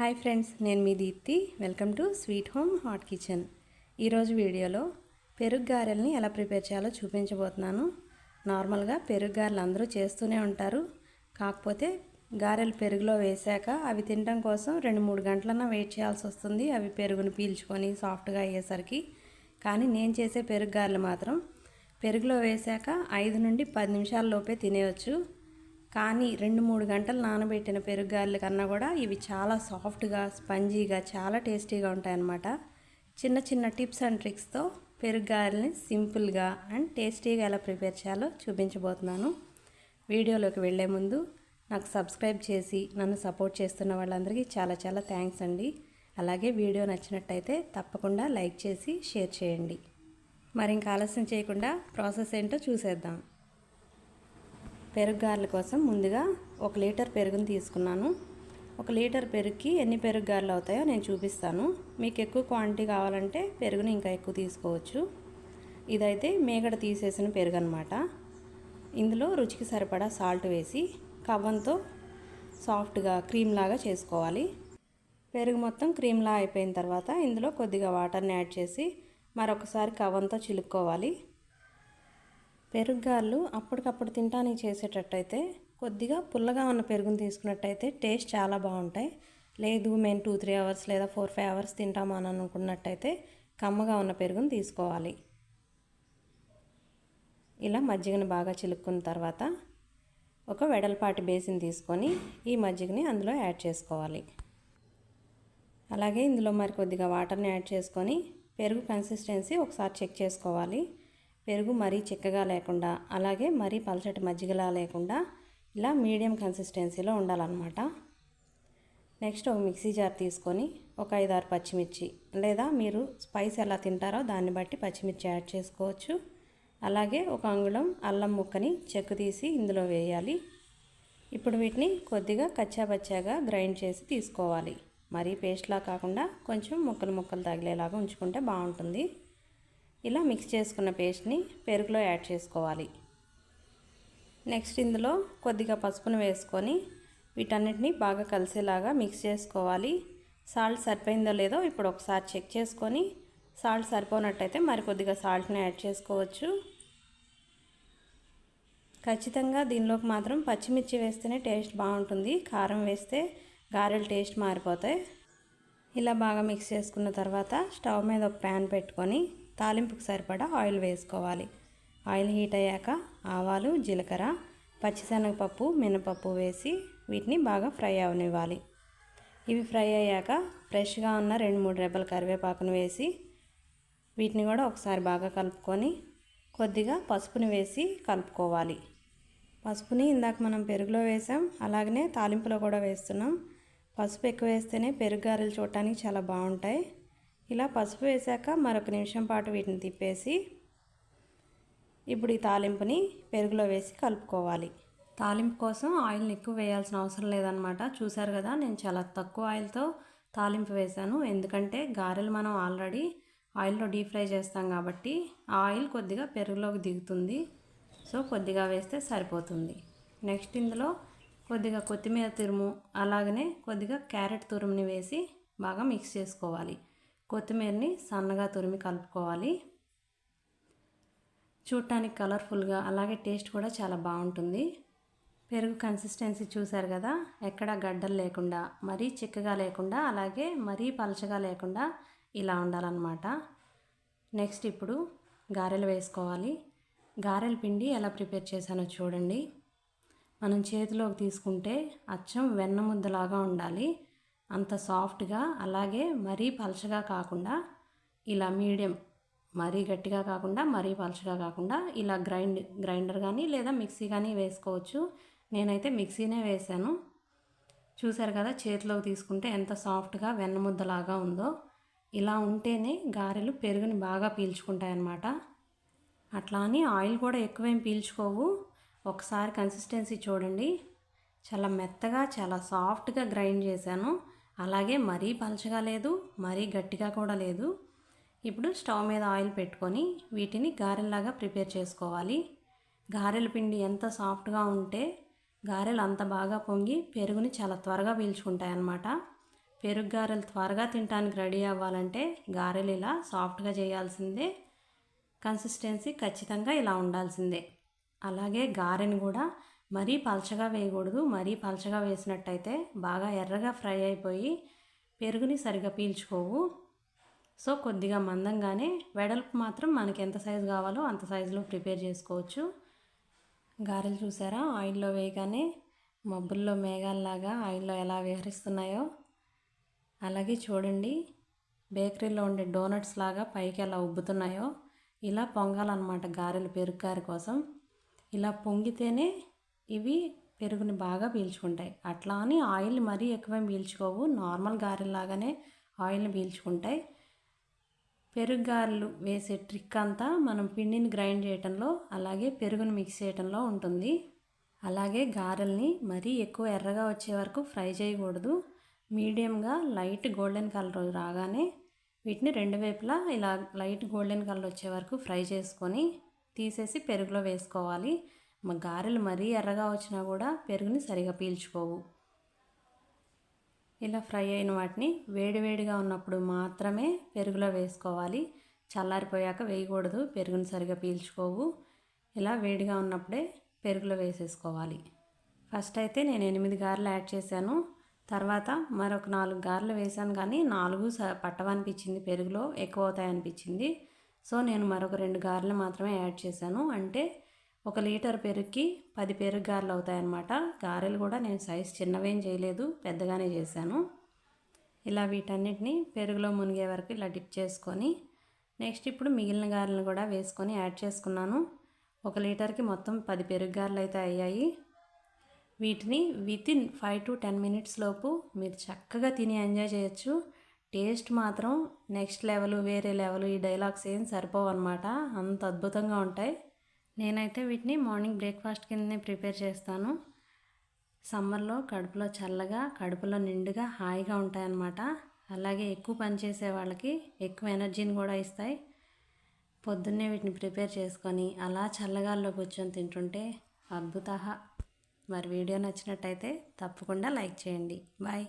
Hi friends నేను మీ Deepthi. Welcome to sweet home hot kitchen. ఈరోజు వీడియోలో పెరుగు గారెల్ని ఎలా ప్రిపేర్ చేయాలో చూపించబోతున్నాను. నార్మల్గా పెరుగు గారెలు అందరూ చేస్తూనే ఉంటారు. కాకపోతే గారెలు పెరుగులో వేశాక అవి తినడం కోసం రెండు మూడు గంటలన్నా వెయిట్ చేయాల్సి వస్తుంది. అవి పెరుగును పీల్చుకొని సాఫ్ట్గా అయ్యేసరికి. కానీ నేను చేసే పెరుగు గారెలు మాత్రం పెరుగులో వేశాక ఐదు నుండి పది నిమిషాల లోపే తినేయచ్చు. కానీ రెండు మూడు గంటలు నానబెట్టిన పెరుగు కన్నా కూడా ఇవి చాలా సాఫ్ట్గా స్పంజీగా చాలా టేస్టీగా ఉంటాయన్నమాట. చిన్న చిన్న టిప్స్ అండ్ ట్రిక్స్తో పెరుగు గారెల్ని సింపుల్గా అండ్ టేస్టీగా ఎలా ప్రిపేర్ చేయాలో చూపించబోతున్నాను. వీడియోలోకి వెళ్ళే ముందు నాకు సబ్స్క్రైబ్ చేసి నన్ను సపోర్ట్ చేస్తున్న వాళ్ళందరికీ చాలా చాలా థ్యాంక్స్ అండి. అలాగే వీడియో నచ్చినట్టయితే తప్పకుండా లైక్ చేసి షేర్ చేయండి. మరి ఇంకా ఆలస్యం చేయకుండా ప్రాసెస్ ఏంటో చూసేద్దాం. పెరుగు గారెల కోసం ముందుగా ఒక లీటర్ పెరుగుని తీసుకున్నాను. ఒక లీటర్ పెరుగుకి ఎన్ని పెరుగు గారెలు అవుతాయో నేను చూపిస్తాను. మీకు ఎక్కువ క్వాంటిటీ కావాలంటే పెరుగుని ఇంకా ఎక్కువ తీసుకోవచ్చు. ఇదైతే మేగడ తీసేసిన పెరుగు అనమాట ఇందులో రుచికి సరిపడా సాల్ట్ వేసి కవ్వంతో సాఫ్ట్గా క్రీమ్ లాగా చేసుకోవాలి. పెరుగు మొత్తం క్రీమ్లా అయిపోయిన తర్వాత ఇందులో కొద్దిగా వాటర్ని యాడ్ చేసి మరొకసారి కవ్వంతో చిలుక్కోవాలి. పెరుగుగాళ్ళు అప్పటికప్పుడు తింటానికి చేసేటట్టయితే కొద్దిగా పుల్లగా ఉన్న పెరుగుని తీసుకున్నట్టయితే టేస్ట్ చాలా బాగుంటాయి. లేదు మేము టూ త్రీ అవర్స్ లేదా ఫోర్ ఫైవ్ అవర్స్ తింటామా అని అనుకున్నట్టయితే కమ్మగా ఉన్న పెరుగుని తీసుకోవాలి. ఇలా మజ్జిగని బాగా చిలుక్కున్న తర్వాత ఒక వెడల్పాటి బేసిన్ తీసుకొని ఈ మజ్జిగని అందులో యాడ్ చేసుకోవాలి. అలాగే ఇందులో మరి కొద్దిగా వాటర్ని యాడ్ చేసుకొని పెరుగు కన్సిస్టెన్సీ ఒకసారి చెక్ చేసుకోవాలి. పెరుగు మరీ చిక్కగా లేకుండా అలాగే మరీ పలచటి మజ్జిగలా లేకుండా ఇలా మీడియం కన్సిస్టెన్సీలో ఉండాలన్నమాట. నెక్స్ట్ ఒక మిక్సీ జార్ తీసుకొని ఒక ఐదారు పచ్చిమిర్చి లేదా మీరు స్పైస్ ఎలా తింటారో దాన్ని బట్టి పచ్చిమిర్చి యాడ్ చేసుకోవచ్చు. అలాగే ఒక అంగుళం అల్లం ముక్కని చెక్కు తీసి ఇందులో వేయాలి. ఇప్పుడు వీటిని కొద్దిగా కచ్చాపచ్చాగా గ్రైండ్ చేసి తీసుకోవాలి. మరీ పేస్ట్లా కాకుండా కొంచెం ముక్కలు ముక్కలు తగిలేలాగా ఉంచుకుంటే బాగుంటుంది. ఇలా మిక్స్ చేసుకున్న పేస్ట్ని పెరుగులో యాడ్ చేసుకోవాలి. నెక్స్ట్ ఇందులో కొద్దిగా పసుపును వేసుకొని వీటన్నిటిని బాగా కలిసేలాగా మిక్స్ చేసుకోవాలి. సాల్ట్ సరిపోయిందో లేదో ఇప్పుడు ఒకసారి చెక్ చేసుకొని సాల్ట్ సరిపోనట్టయితే మరి కొద్దిగా సాల్ట్ని యాడ్ చేసుకోవచ్చు. ఖచ్చితంగా దీనిలోకి మాత్రం పచ్చిమిర్చి వేస్తేనే టేస్ట్ బాగుంటుంది. కారం వేస్తే గారెలు టేస్ట్ మారిపోతాయి. ఇలా బాగా మిక్స్ చేసుకున్న తర్వాత స్టవ్ మీద ఒక ప్యాన్ పెట్టుకొని తాలింపుకు సరిపడా ఆయిల్ వేసుకోవాలి. ఆయిల్ హీట్ అయ్యాక ఆవాలు జీలకర్ర పచ్చిశనగపప్పు మినపప్పు వేసి వీటిని బాగా ఫ్రై అవనివ్వాలి. ఇవి ఫ్రై అయ్యాక ఫ్రెష్గా ఉన్న రెండు మూడు రెబ్బల కరివేపాకును వేసి వీటిని కూడా ఒకసారి బాగా కలుపుకొని కొద్దిగా పసుపుని వేసి కలుపుకోవాలి. పసుపుని ఇందాక మనం పెరుగులో వేసాం అలాగనే తాలింపులో కూడా వేస్తున్నాం. పసుపు ఎక్కువ వేస్తేనే పెరుగు గారెలు చూడటానికి చాలా బాగుంటాయి. ఇలా పసుపు వేసాక మరొక నిమిషం పాటు వీటిని తిప్పేసి ఇప్పుడు ఈ తాలింపుని పెరుగులో వేసి కలుపుకోవాలి. తాలింపు కోసం ఆయిల్ని ఎక్కువ వేయాల్సిన అవసరం లేదనమాట చూసారు కదా నేను చాలా తక్కువ ఆయిల్తో తాలింపు వేశాను. ఎందుకంటే గారెలు మనం ఆల్రెడీ ఆయిల్లో డీప్ ఫ్రై చేస్తాం కాబట్టి ఆ ఆయిల్ కొద్దిగా పెరుగులోకి దిగుతుంది. సో కొద్దిగా వేస్తే సరిపోతుంది. నెక్స్ట్ ఇందులో కొద్దిగా కొత్తిమీర తురుము అలాగనే కొద్దిగా క్యారెట్ తురుముని వేసి బాగా మిక్స్ చేసుకోవాలి. కొత్తిమీరని సన్నగా తురిమి కలుపుకోవాలి. చూడటానికి కలర్ఫుల్గా అలాగే టేస్ట్ కూడా చాలా బాగుంటుంది. పెరుగు కన్సిస్టెన్సీ చూసారు కదా ఎక్కడ గడ్డలు లేకుండా మరీ చిక్కగా లేకుండా అలాగే మరీ పలచగా లేకుండా ఇలా ఉండాలన్నమాట. నెక్స్ట్ ఇప్పుడు గారెలు వేసుకోవాలి. గారెల పిండి ఎలా ప్రిపేర్ చేశానో చూడండి. మనం చేతిలోకి తీసుకుంటే అచ్చం వెన్న ముద్దలాగా ఉండాలి. అంత సాఫ్ట్గా అలాగే మరీ పలచగా కాకుండా ఇలా మీడియం మరీ గట్టిగా కాకుండా మరీ పలచగా కాకుండా ఇలా గ్రైండ్ గ్రైండర్ కానీ లేదా మిక్సీ కానీ వేసుకోవచ్చు. నేనైతే మిక్సీనే వేశాను చూశారు కదా చేతిలోకి తీసుకుంటే ఎంత సాఫ్ట్గా వెన్నముద్దలాగా ఉందో. ఇలా ఉంటేనే గారెలు పెరుగుని బాగా పీల్చుకుంటాయన్నమాట. అట్లా అని ఆయిల్ కూడా ఎక్కువేం పీల్చుకోవు. ఒకసారి కన్సిస్టెన్సీ చూడండి. చాలా మెత్తగా చాలా సాఫ్ట్గా గ్రైండ్ చేశాను. అలాగే మరీ పలచగా లేదు మరీ గట్టిగా కూడా లేదు. ఇప్పుడు స్టవ్ మీద ఆయిల్ పెట్టుకొని వీటిని గారెల్లాగా ప్రిపేర్ చేసుకోవాలి. గారెల పిండి ఎంత సాఫ్ట్గా ఉంటే గారెలు అంత బాగా పొంగి పెరుగుని చాలా త్వరగా పీల్చుకుంటాయన్నమాట. పెరుగు గారెలు త్వరగా తినడానికి రెడీ అవ్వాలంటే గారెలు ఇలా సాఫ్ట్గా చేయాల్సిందే. కన్సిస్టెన్సీ ఖచ్చితంగా ఇలా ఉండాల్సిందే. అలాగే గారెని కూడా మరీ పలచగా వేయకూడదు మరీ పలచగా వేసినట్టయితే బాగా ఎర్రగా ఫ్రై అయిపోయి పెరుగుని సరిగా పీల్చుకోవు. సో కొద్దిగా మందంగానే వెడల్పు మాత్రం మనకి ఎంత సైజు కావాలో అంత సైజులో ప్రిపేర్ చేసుకోవచ్చు. గారెలు చూసారా? ఆయిల్లో వేయగానే మబ్బుల్లో మేఘాల్లాగా ఆయిల్లో ఎలా విహరిస్తున్నాయో. అలాగే చూడండి బేకరీలో ఉండే డోనట్స్ లాగా పైకి ఎలా ఉబ్బుతున్నాయో. ఇలా పొంగాలన్నమాట గారెలు పెరుగు గారి కోసం. ఇలా పొంగితేనే ఇవి పెరుగుని బాగా పీల్చుకుంటాయి. అట్లా అని ఆయిల్ మరీ ఎక్కువ పీల్చుకోవు. నార్మల్ గారెలాగానే ఆయిల్ని పీల్చుకుంటాయి. పెరుగు గారెలు వేసే ట్రిక్ అంతా మనం పిండిని గ్రైండ్ చేయటంలో అలాగే పెరుగును మిక్స్ చేయటంలో ఉంటుంది. అలాగే గారెల్ని మరీ ఎక్కువ ఎర్రగా వచ్చే వరకు ఫ్రై చేయకూడదు. మీడియంగా లైట్ గోల్డెన్ కలర్ రాగానే వీటిని రెండు వైపులా ఇలా లైట్ గోల్డెన్ కలర్ వచ్చే వరకు ఫ్రై చేసుకొని తీసేసి పెరుగులో వేసుకోవాలి. మా గారెలు మరీ ఎర్రగా వచ్చినా కూడా పెరుగుని సరిగా పీల్చుకోవు. ఇలా ఫ్రై అయిన వాటిని వేడివేడిగా ఉన్నప్పుడు మాత్రమే పెరుగులో వేసుకోవాలి. చల్లారిపోయాక వేయకూడదు పెరుగుని సరిగా పీల్చుకోవు. ఇలా వేడిగా ఉన్నప్పుడే పెరుగులో వేసేసుకోవాలి. ఫస్ట్ అయితే నేను ఎనిమిది గారెలు యాడ్ చేశాను. తర్వాత మరొక నాలుగు గారెలు వేశాను కానీ నాలుగు పట్టవనిపించింది పెరుగులో ఎక్కువ అవుతాయనిపించింది. సో నేను మరొక రెండు గారెలు మాత్రమే యాడ్ చేశాను. అంటే ఒక లీటర్ పెరుగుకి పది పెరుగు గారెలు అవుతాయన్నమాట. గారెలు కూడా నేను సైజ్ చిన్నవేం చేయలేదు పెద్దగానే చేశాను. ఇలా వీటన్నిటిని పెరుగులో మునిగే వరకు ఇలా డిప్ చేసుకొని నెక్స్ట్ ఇప్పుడు మిగిలిన గారెలను కూడా వేసుకొని యాడ్ చేసుకున్నాను. ఒక లీటర్కి మొత్తం పది పెరుగు గారెలు అయితే అయ్యాయి. వీటిని within five to ten minutes లోపు మీరు చక్కగా తిని ఎంజాయ్ చేయొచ్చు. టేస్ట్ మాత్రం నెక్స్ట్ లెవెల్ వేరే లెవెల్ ఈ డైలాగ్స్ ఏం సరిపోవు అనమాట అంత అద్భుతంగా ఉంటాయి. నేనైతే వీటిని మార్నింగ్ బ్రేక్ఫాస్ట్ కిందనే ప్రిపేర్ చేస్తాను. సమ్మర్లో కడుపులో చల్లగా కడుపులో నిండుగా హాయిగా ఉంటాయన్నమాట. అలాగే ఎక్కువ పని చేసే వాళ్ళకి ఎక్కువ ఎనర్జీని కూడా ఇస్తాయి. పొద్దున్నే వీటిని ప్రిపేర్ చేసుకొని అలా చల్లగాల్లో కూర్చొని తింటుంటే అద్భుత మరి వీడియో నచ్చినట్టయితే తప్పకుండా లైక్ చేయండి. బాయ్.